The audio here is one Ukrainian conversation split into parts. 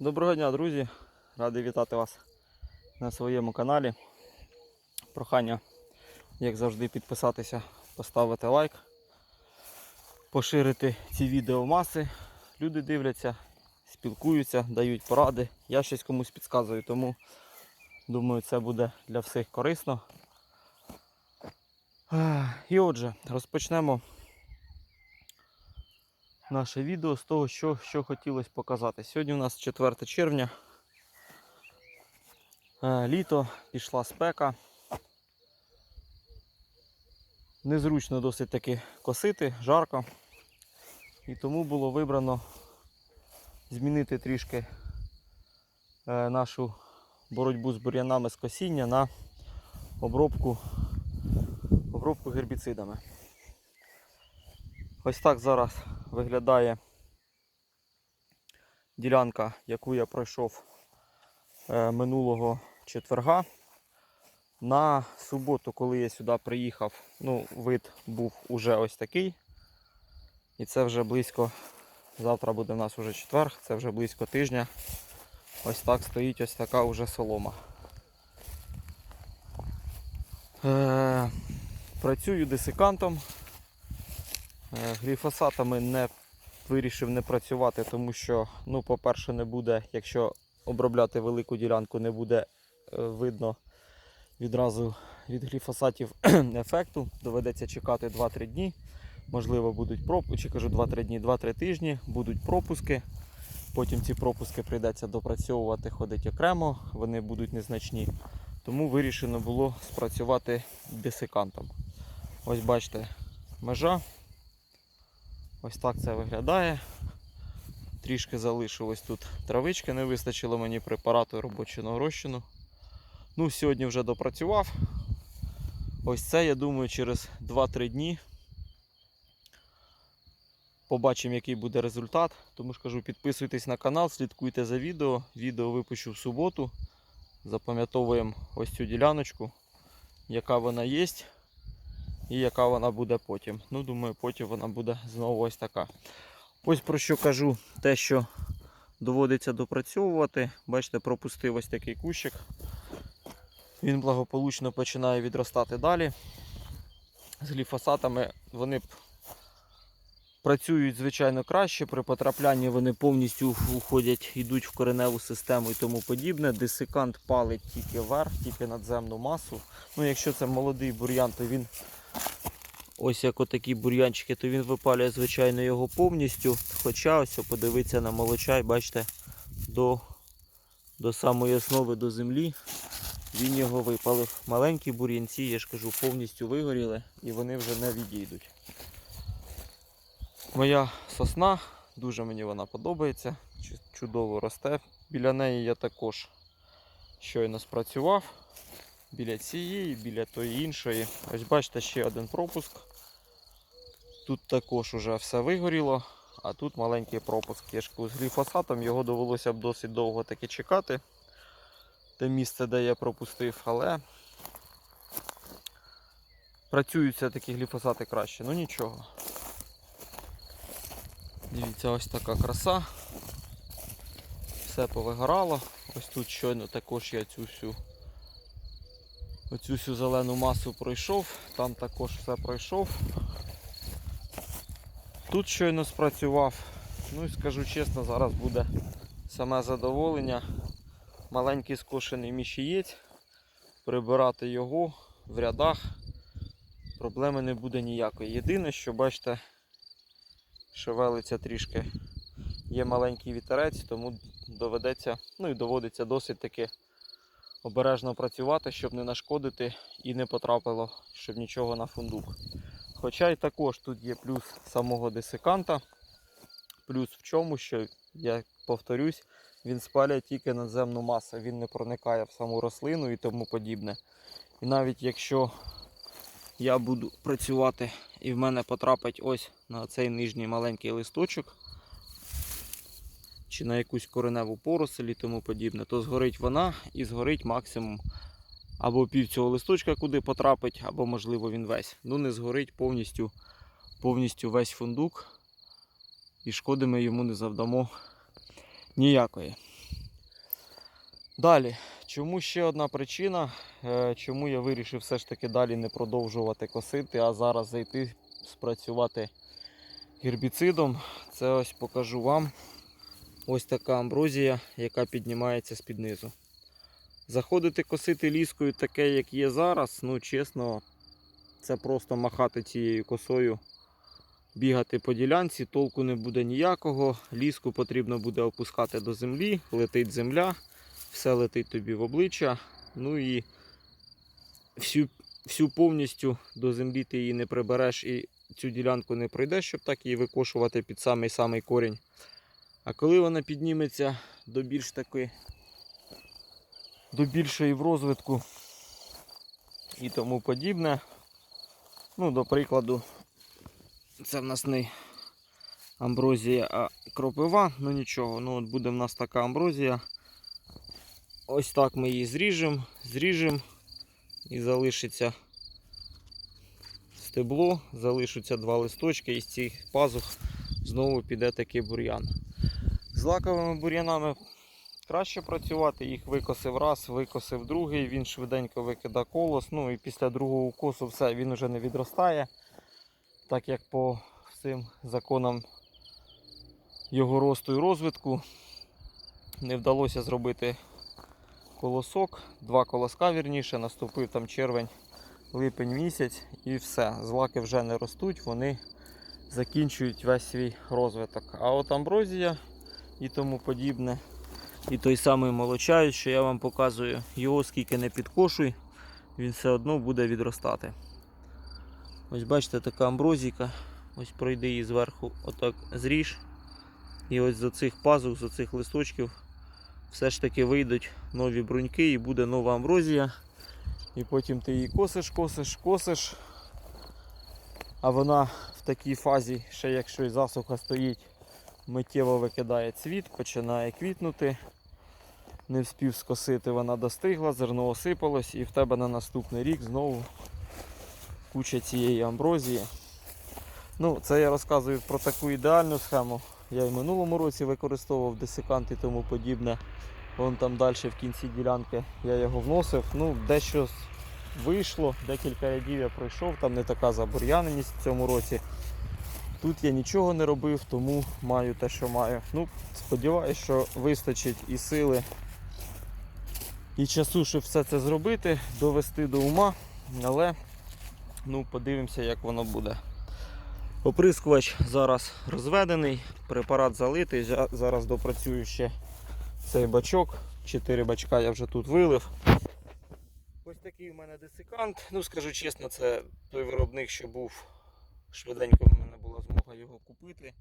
Доброго дня, друзі! Радий вітати вас на своєму каналі. Прохання, як завжди, підписатися, поставити лайк, поширити ці відео в маси. Люди дивляться, спілкуються, дають поради. Я щось комусь підказую, тому думаю, це буде для всіх корисно. І отже, розпочнемо наше відео з того, що, що хотілося показати. Сьогодні у нас 4 червня. Е, Літо, пішла спека. Незручно досить таки косити, жарко. І тому було вибрано змінити трішки е, нашу боротьбу з бур'янами з косіння на обробку, обробку гербіцидами. Ось так зараз виглядає ділянка, яку я пройшов е, минулого четверга. На суботу, коли я сюди приїхав, ну, вид був уже ось такий. І це вже близько, завтра буде в нас уже четвер, це вже близько тижня. Ось так стоїть ось така уже солома. Е, працюю десикантом. Е, Гліфосатами не вирішив не працювати, тому що, ну, по-перше, не буде, якщо обробляти велику ділянку, не буде е, видно відразу від гліфосатів ефекту. Доведеться чекати 2-3 дні. Можливо, будуть пропуски, кажу 2-3 дні, 2-3 тижні, будуть пропуски. Потім ці пропуски прийдеться допрацьовувати, ходити окремо, вони будуть незначні. Тому вирішено було спрацювати десикантом. Ось бачите, межа. Ось так це виглядає. Трішки залишилось тут травички, не вистачило мені препарату робочого розчину. Ну, сьогодні вже допрацював. Ось це, я думаю, через 2-3 дні побачимо, який буде результат. Тому ж кажу, підписуйтесь на канал, слідкуйте за відео. Відео випущу в суботу. Запам'ятовуємо ось цю діляночку, яка вона є і яка вона буде потім. Ну, думаю, потім вона буде знову ось така. Ось про що кажу, те, що доводиться допрацьовувати. Бачите, пропустив ось такий кущик. Він благополучно починає відростати далі. З гліфосатами вони працюють звичайно краще. При потраплянні вони повністю уходять, йдуть в кореневу систему і тому подібне. Десикант палить тільки вверх, тільки надземну масу. Ну, якщо це молодий бур'ян, то він ось як отакі бур'янчики, то він випалює, звичайно, його повністю. Хоча ось подивитися на молочай, бачите, до, до самої основи до землі він його випалив. Маленькі бур'янці, я ж кажу, повністю вигоріли і вони вже не відійдуть. Моя сосна, дуже мені вона подобається, чудово росте. Біля неї я також щойно спрацював. Біля цієї, біля тої іншої. Ось бачите, ще один пропуск. Тут також уже все вигоріло, а тут маленький пропуск. Кажу, з гліфосатом його довелося б досить довго таки чекати. Те місце, де я пропустив, але працюють все-таки гліфосати краще, ну нічого. Дивіться, ось така краса. Все повигорало. Ось тут щойно також я цю всю оцю всю зелену масу пройшов, там також все пройшов. Тут щойно спрацював. Ну і скажу чесно, зараз буде саме задоволення. Маленький скошений міщієць. Прибирати його в рядах проблеми не буде ніякої. Єдине, що бачите, шевелиться трішки. Є маленький вітерець, тому доведеться, ну і доводиться досить таки обережно працювати, щоб не нашкодити і не потрапило, щоб нічого на фундук. Хоча і також тут є плюс самого десиканта. Плюс в чому, що я повторюсь, він спалює тільки надземну масу, він не проникає в саму рослину і тому подібне. І навіть якщо я буду працювати і в мене потрапить ось на цей нижній маленький листочок, чи на якусь кореневу поросль і тому подібне, то згорить вона і згорить максимум або пів цього листочка, куди потрапить, або можливо він весь. Ну не згорить повністю, повністю весь фундук і шкоди ми йому не завдамо ніякої. Далі, чому ще одна причина, е, чому я вирішив все ж таки далі не продовжувати косити, а зараз зайти спрацювати гербіцидом. Це ось покажу вам. Ось така амброзія, яка піднімається з-під низу. Заходити косити ліскою таке, як є зараз, ну чесно, це просто махати цією косою, бігати по ділянці, толку не буде ніякого. Ліску потрібно буде опускати до землі, летить земля, все летить тобі в обличчя. Ну і всю, всю повністю до землі ти її не прибереш і цю ділянку не пройдеш, щоб так її викошувати під самий-самий корінь. А коли вона підніметься до більш таки до більшої в розвитку і тому подібне. Ну, до прикладу, це в нас не амброзія, а кропива, ну нічого, ну от буде в нас така амброзія. Ось так ми її зріжемо, зріжемо і залишиться стебло, залишаться два листочки і з цих пазух знову піде такий бур'ян. З лаковими бур'янами краще працювати, їх викосив раз, викосив другий, він швиденько викидає колос. Ну і після другого укосу все, він вже не відростає. Так як по всім законам його росту і розвитку не вдалося зробити колосок, два колоска вірніше, наступив там червень, липень місяць і все. Злаки вже не ростуть, вони закінчують весь свій розвиток. А от амброзія і тому подібне. І той самий молочай, що я вам показую, його скільки не підкошуй, він все одно буде відростати. Ось бачите, така амброзійка. Ось пройди її зверху, отак зріж. І ось з цих пазух, з цих листочків все ж таки вийдуть нові бруньки і буде нова амброзія. І потім ти її косиш, косиш, косиш. А вона в такій фазі, ще якщо і засуха стоїть, миттєво викидає цвіт, починає квітнути. Не вспів скосити, вона достигла, зерно осипалось і в тебе на наступний рік знову куча цієї амброзії. Ну, це я розказую про таку ідеальну схему. Я і в минулому році використовував десикант і тому подібне. Вон там далі в кінці ділянки я його вносив. Ну, дещо вийшло, декілька рядів я пройшов, там не така забур'яненість в цьому році. Тут я нічого не робив, тому маю те, що маю. Ну, сподіваюся, що вистачить і сили, і часу, щоб все це зробити, довести до ума. Але ну, подивимося, як воно буде. Оприскувач зараз розведений, препарат залитий. Зараз допрацюю ще цей бачок. Чотири бачка я вже тут вилив. Ось такий у мене десикант. Ну, скажу чесно, це той виробник, що був швиденько в мене була змога його купити.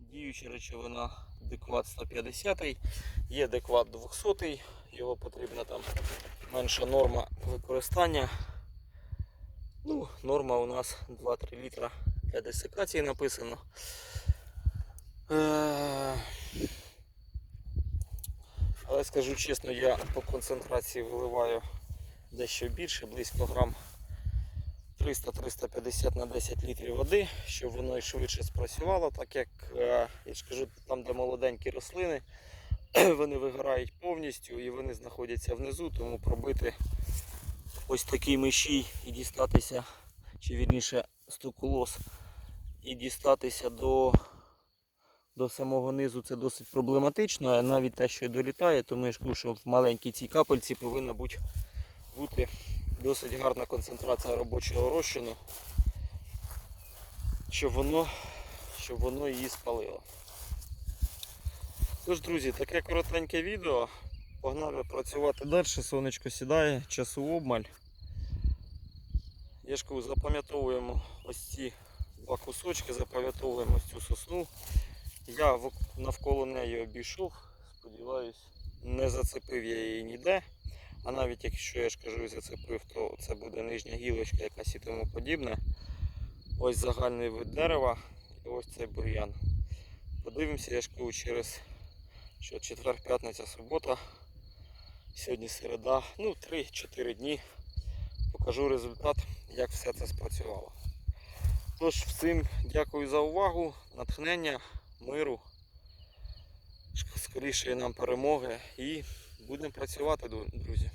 Діюча речовина Декват 150, є Декват 200, його потрібна там менша норма використання. Ну, норма у нас 2-3 літра для десикації написано. Е, Але скажу чесно, я по концентрації виливаю дещо більше, близько грам 300-350 на 10 літрів води, щоб воно і швидше спрацювало, так як е, я ж кажу, там, де молоденькі рослини, вони вигорають повністю і вони знаходяться внизу, тому пробити ось такий мишій і дістатися, чи вірніше стукулос, і дістатися до, до самого низу це досить проблематично, а навіть те, що й долітає, тому я ж кажу, що в маленькій цій капельці повинна бути, бути досить гарна концентрація робочого розчину, щоб воно, щоб воно її спалило. Тож, друзі, таке коротеньке відео. Погнали працювати далі, сонечко сідає, часу обмаль. Я ж запам'ятовуємо ось ці два кусочки, запам'ятовуємо ось цю сосну. Я навколо неї обійшов, сподіваюсь, не зацепив я її ніде. А навіть якщо я ж кажу зацепив, то це буде нижня гілочка якась і тому подібне. Ось загальний вид дерева і ось цей бур'ян. Подивимося, я ж кажу, через що четвер, п'ятниця, субота. Сьогодні середа, ну 3-4 дні. Покажу результат, як все це спрацювало. Тож, всім дякую за увагу, натхнення, миру, скорішої нам перемоги і Будемо працювати, друзі.